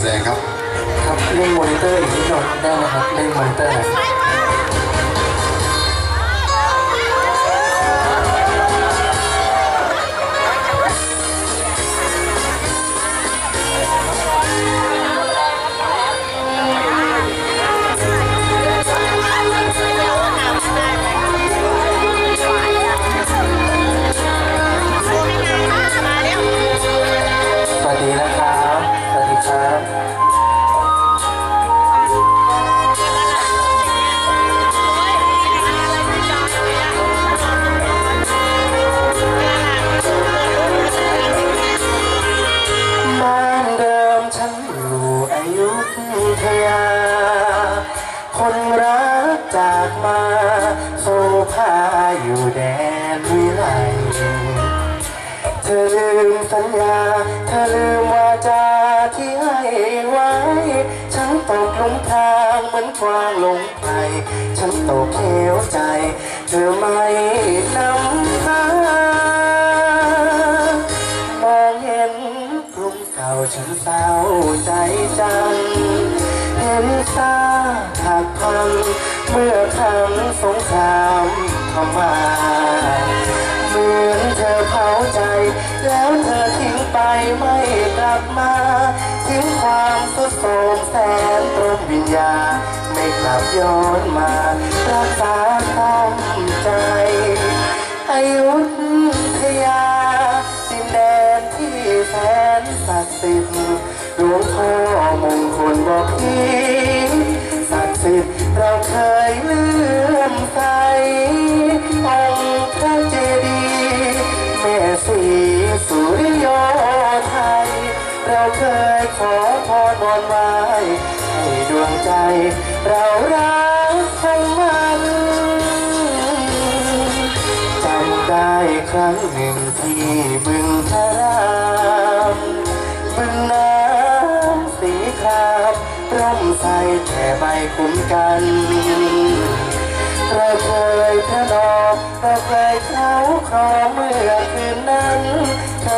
แสดงครับครับเล่นมอนิเตอร์อีกนิดหน่อยได้ไหมครับเล่นมอนิเตอร์ อยู่แดนวิไลเธอลืมสัญญา เธอลืมวาจาที่ให้ไว้ ฉันตกหลุมทางเหมือนกวางหลงไพฉันตกเหวใจ เธอไม่นำพามองเห็นกรุงเก่าฉันเศร้าใจจัง เห็นซากหักพัง เมื่อครั้งสงคราม เข้ามาเหมือนเธอเผาใจ แล้วเธอทิ้งไปไม่กลับมา ทิ้งความสุดโทรมแสนตรมวิญญาไม่กลับย้อนมารักษาความใจอายุทยาดินแดนที่แสนศักดิ์สิทธิ์หลวงพ่อมงคลบอกพี่ศักดิ์สิทธิ์เราเคยลื เราเคยขอพรบนไว้ให้ดวงใจ เรารักคงมันจำได้ครั้งหนึ่งที่บึงพระรามบึงน้ำสีครามร่มใสแผ่ใบคุ้มกันเราเคยพระนอเราเคยเขาครอเมื่อคืนนั้น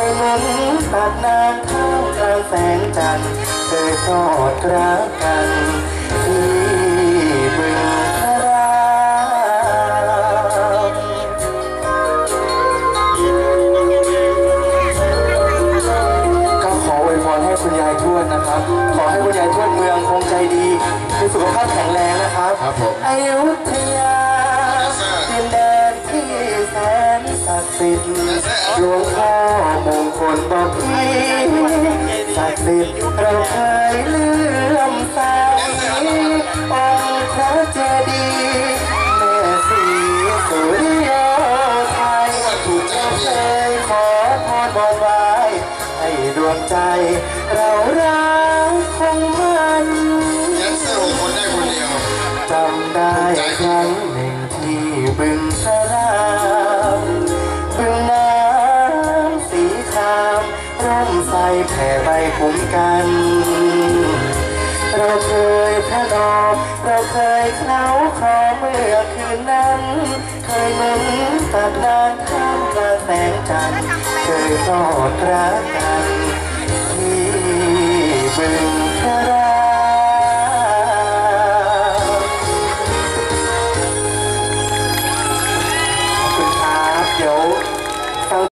ยหมุนตัดน้ำท่ามกลางแสงจันทร์เคยทอดรักกันที่บึงพระรามก็ขออวยพรให้คุณยายทวดนะครับ ขอให้คุณยายทวดเมืองคงใจดีมีสุขภาพแข็งแรงนะครับ ครับผม อยุธยา สิทธิ์หลวงพ่อมงคลบอกพี่ศักดิ์สิทธิ์เราเคยเลื่อมใสองค์พระเจดีย์แม่ศรีสุริโยไทยถูกใจเราเคพี่ยขอพรบนไว้ให้ดวงใจเรารักคงมันแดนเซอร์หกคนได้คนเดียวจำได้ครั้งหนึ่งที่บึงพระ ร่มใสแผ่ใบผมกัน เราเคยพระนอมเราเคยเคล้าคอเมื่อคืนนั้น เคยหนุนตัดนานข้ามกลางแสงจันทร์เคยกอดรักกันที่บึงพระ